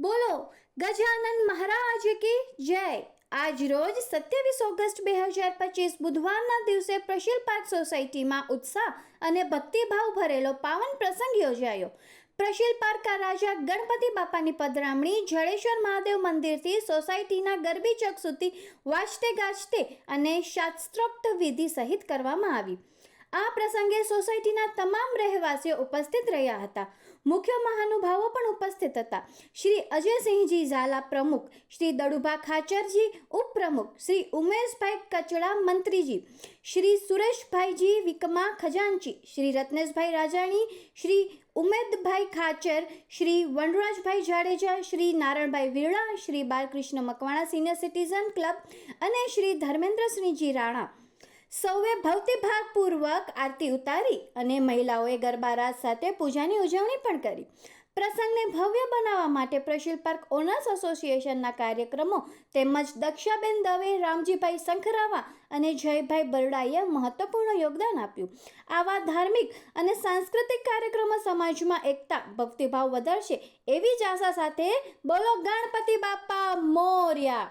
બોલો ગજાનંદ મહારાજ કી જય. આજ રોજ સત્યાવીસ ઓગસ્ટ બે હજાર પચીસ બુધવારના દિવસે પ્રશીલ પાર્ક સોસાયટીમાં ઉત્સાહ અને ભક્તિભાવ ભરેલો પાવન પ્રસંગ યોજાયો. પ્રશીલ પાર્કા રાજા ગણપતિ બાપાની પધરામણી જળેશ્વર મહાદેવ મંદિરથી સોસાયટીના ગરબી ચોક સુધી વાંચતે ગાજતે અને શાસ્ત્રોક્ત વિધિ સહિત કરવામાં આવી. આ પ્રસંગે સોસાયટીના તમામ રહેવાસીઓ ઉપસ્થિત રહ્યા હતા. મુખ્ય મહાનુભાવો પણ ઉપસ્થિત હતા. શ્રી અજયસિંહજી ઝાલા પ્રમુખ, શ્રી દડુભા ખાચરજી ઉપપ્રમુખ, શ્રી ઉમેશભાઈ કચડા મંત્રીજી, Shri Sureshbhaiji Vikma ખજાનચી, Shri Ratneshbhai Rajani, Shri Umedbhai Khachar, Shri Vanrajbhai Jadeja, Shri Naranbhai Virana Shri Balkrishna Makwana senior citizen club અને શ્રી ધર્મેન્દ્રસિંહજી રાણા. સૌએ ભક્તિભાવપૂર્વક આરતી ઉતારી અને મહિલાઓએ ગરબા રાસ સાથે પૂજાની ઉજવણી પણ કરી. પ્રસંગને ભવ્ય બનાવવા માટે પ્રશીલ પાર્ક ઓનર્સ એસોસિએશનના કાર્યક્રમો તેમજ દક્ષાબેન દવે, રામજીભાઈ શંખરાવા અને જયભાઈ બરડાઈએ મહત્વપૂર્ણ યોગદાન આપ્યું. આવા ધાર્મિક અને સાંસ્કૃતિક કાર્યક્રમો સમાજમાં એકતા, ભક્તિભાવ વધારશે એવી જ આશા સાથે બોલો ગણપતિ બાપા મોર્યા!